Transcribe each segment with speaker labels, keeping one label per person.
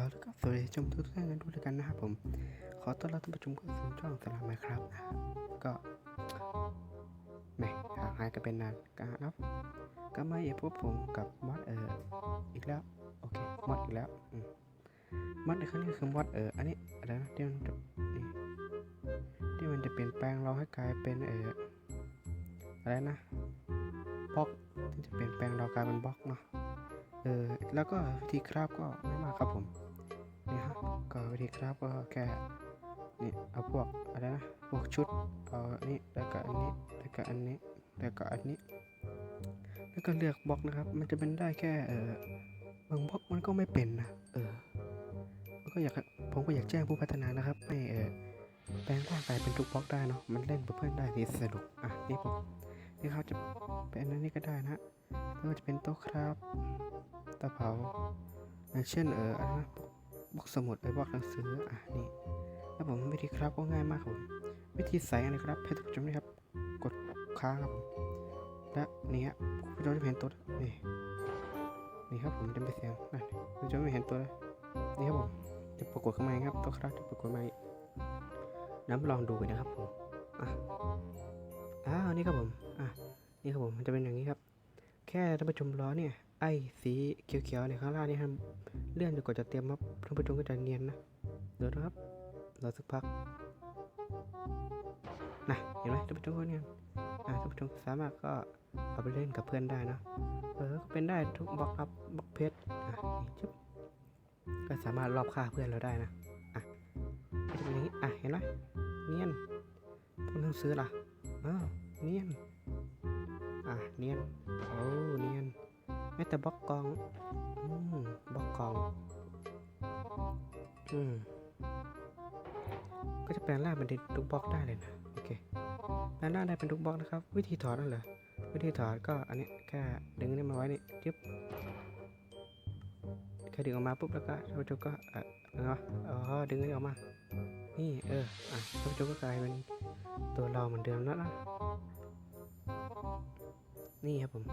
Speaker 1: อแล้วก็สวัสดีชมทุกท่านกันด้วยกันนะครับผม ขอต้อนรับท่านผู้ชมเข้าสู่ช่องสลามไมครับนะก็แหมห่างหายกันเป็นนานครับ ก็มาพบผมกับมอดเอออีกแล้ว โอเคมอดอีกแล้วมอดในครั้งนี้คือมอดเอออันนี้อะไรนะที่มันจะที่มันจะเปลี่ยนแปลงเราให้กลายเป็นเอออะไรนะบล็อกที่จะเปลี่ยนแปลงเรากลายเป็นบล็อกเนาะเออแล้วก็วิธีคราฟก็ไม่มากครับผม วิธีคราฟก็แค่นี่เอาพวกอะไรนะพวกชุดเอาอันนี้แล้วก็อันนี้แล้วก็อันนี้แล้วก็อันนี้ แล้วก็เลือกบล็อกนะครับ มันจะเป็นได้แค่เออบางบล็อกมันก็ไม่เป็นนะเออมันก็อยากผมก็อยากแจ้งผู้พัฒนานะครับให้เออแปลงร่างกายเป็นทุกบล็อกได้เนาะมันเล่นเพื่อนได้ที่สนุกอะนี่ผมนี่เขาจะเป็นอันนี้ก็ได้นะแล้วก็จะเป็นโต๊ะครับตะเผาอย่างเช่นเอออะไรนะ บล็อกสมุดไปบล็อกหนังสืออะนี่แล้วผมวิธีครับก็ง่ายมากครับผมวิธีใส่อะไรครับให้ท่านผู้ชมนะครับ กดค้างครับผมและนี่ฮะผู้ชมจะเห็นตัวนี่นี่ครับผมจะไม่เสียงนั่นผู้ชมไม่เห็นตัวเลยนี่ครับผมจะปรากฏข้างในครับตัวครับจะปรากฏมาน้ำลองดูกันนะครับผมอะอ้าวนี่ครับผมอะนี่ครับผมมันจะเป็นอย่างนี้ครับ แค่ท่านผู้ชมล้อเนี่ย ไอ้สีเขียวๆเนี่ยข้างล่างนี่ครับเลื่อนจนกว่าจะเตรียมครับท่านผู้ชมก็จะเนียนนะเดี๋ยวนะครับรอสักพักนะเห็นไหมท่านผู้ชมก็เนียนอ่าท่านผู้ชมสามารถก็เอาไปเล่นกับเพื่อนได้นะเออก็เป็นได้ทุกบล็อกครับบล็อกเพชรอะนี่จุ๊บก็สามารถรอบฆ่าเพื่อนเราได้นะอะก็จะเป็นอย่างนี้อะเห็นไหมเนียนพวกหนังสือล่ะอ้าวเนียน เนียนโอ้เนียนแม้แต่บล็อกกองอืมบล็อกกองอืมก็จะแปลงร่างเป็นทุกบล็อกได้เลยนะโอเคแปลงร่างได้เป็นทุกบล็อกนะครับ วิธีถอดนั่นเหรอวิธีถอดก็อันนี้แค่ดึงนี่มาไว้นี่จึ๊บแค่ดึงออกมาปุ๊บแล้วก็ท่านผู้ชมก็เอ่อเนาะอ๋อดึงนี่ออกมา นี่เอออะท่านผู้ชมก็กลายเป็นตัวเราเหมือนเดิมแล้วนะ นี่ครับผม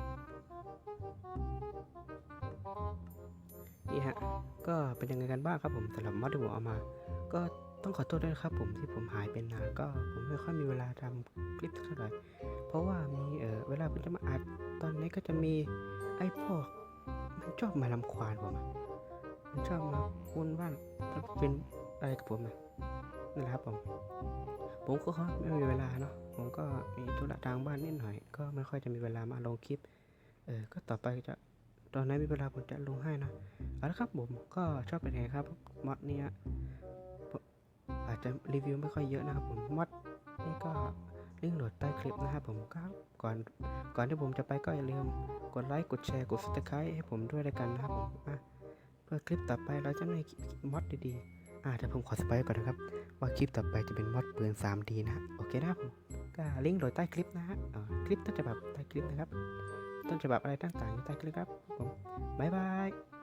Speaker 1: นี่ฮะ ก็เป็นยังไงกันบ้างครับผมสำหรับมอดที่ผมเอามา ก็ต้องขอโทษด้วยนะครับผมที่ผมหายเป็นนานก็ผมไม่ค่อยมีเวลาทำคลิปเท่าไหร่เพราะว่ามีเออเวลาผมจะมาอัดตอนนี้ก็จะมีไอ้พวกมันชอบมาลำควานผมมันชอบมาวนว่านเป็นอะไรกับผมนะนั่นแหละครับผม ผมก็ไม่มีเวลาเนาะผมก็มีธุระทางบ้านนิดหน่อย ก็ไม่ค่อยจะมีเวลามาลงคลิป เออ ก็ต่อไปจะตอนไหนมีเวลาผมจะลงให้นะเอาละครับผมก็ชอบเป็นไงครับมอดเนี้ยอาจจะรีวิวไม่ค่อยเยอะนะครับผมมอดนี่ก็ลิงก์โหลดใต้คลิปนะครับผมก็ก่อนก่อนที่ผมจะไปก็อย่าลืมกดไลค์กดแชร์กด subscribe ให้ผมด้วยแล้วกันนะครับผมเพื่อคลิปต่อไปเราจะมีมอดดีๆ อะแต่ผมขอสปอยก่อนนะครับ ว่าคลิปต่อไปจะเป็นมอดปืน 3D นะฮะโอเคนะครับผมก็ลิงก์โดยใต้คลิปนะฮะคลิปต้นฉบับใต้คลิปนะครับ ต้นฉบับอะไรต่างๆอยู่ใต้คลิปครับผมบ๊ายบาย